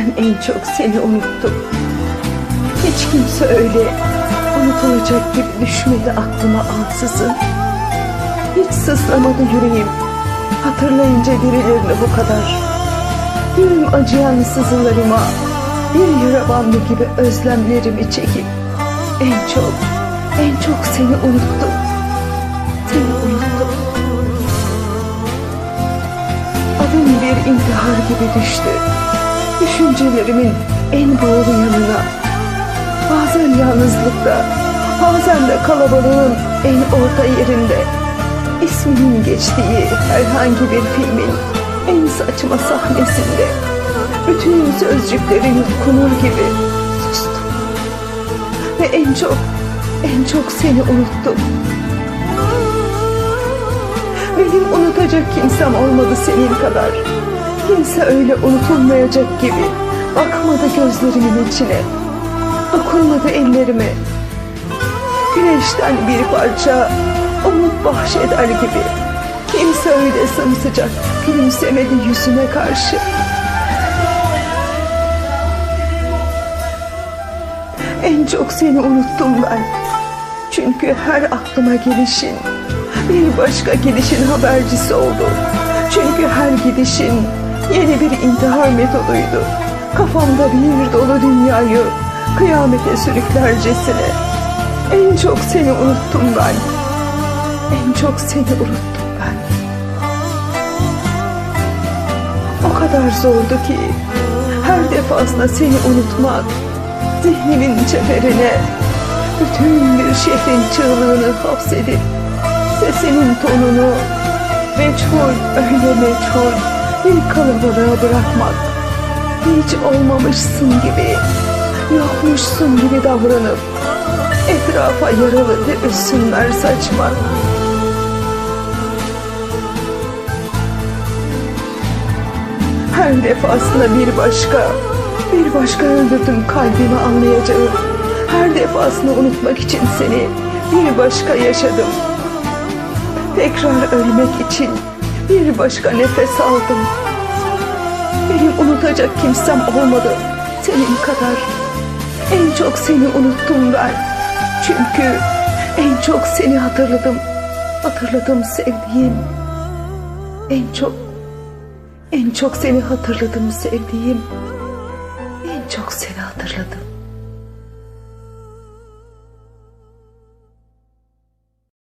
ben en çok seni unuttum. Hiç kimse öyle unutulacak gibi düşmedi aklıma ansızın. Hiç sıslamadı yüreğim. Hatırlayınca birilerini bu kadar. Yüreğim acıyan sızılarıma bir yara bandı gibi özlemlerimi çekip en çok, en çok seni unuttum. Seni unuttum. Adım bir intihar gibi düştü. Düşüncelerimin en boğulu yanına. Bazen yalnızlıkta, bazen de kalabalığın en orta yerinde. İsminin geçtiği herhangi bir filmin en saçma sahnesinde. Bütün sözcüklerin yutkunur gibi sustum. Ve en çok, en çok seni unuttum. Benim unutacak kimsem olmadı senin kadar. Kimse öyle unutulmayacak gibi bakmadı gözlerimin içine. Dokunmadı ellerime. Güneşten bir parça umut bahşeder gibi. Kimse öyle sımsıcak gülümsemedi yüzüme karşı. En çok seni unuttum ben. Çünkü her aklıma gelişin bir başka gidişin habercisi oldu. Çünkü her gidişin yeni bir intihar metoduydu. Kafamda bir dolu dünyayı kıyamete sürüklercesine. En çok seni unuttum ben. En çok seni unuttum ben. O kadar zordu ki her defasında seni unutmak zihnimin çeperine bütün bir şehrin çığlığını hapsedip sesinin tonunu meçhul öyle meçhul bir kalabalığa bırakmak. Hiç olmamışsın gibi. Yokmuşsun gibi davranıp etrafa yaralı tebessümler saçmak. Her defasında bir başka bir başka öldürdüm kalbimi anlayacağım. Her defasında unutmak için seni bir başka yaşadım. Tekrar ölmek için bir başka nefes aldım. Benim unutacak kimsem olmadı senin kadar. En çok seni unuttum ben. Çünkü en çok seni hatırladım. Hatırladım sevdiğim. En çok, en çok seni hatırladım sevdiğim. En çok seni hatırladım.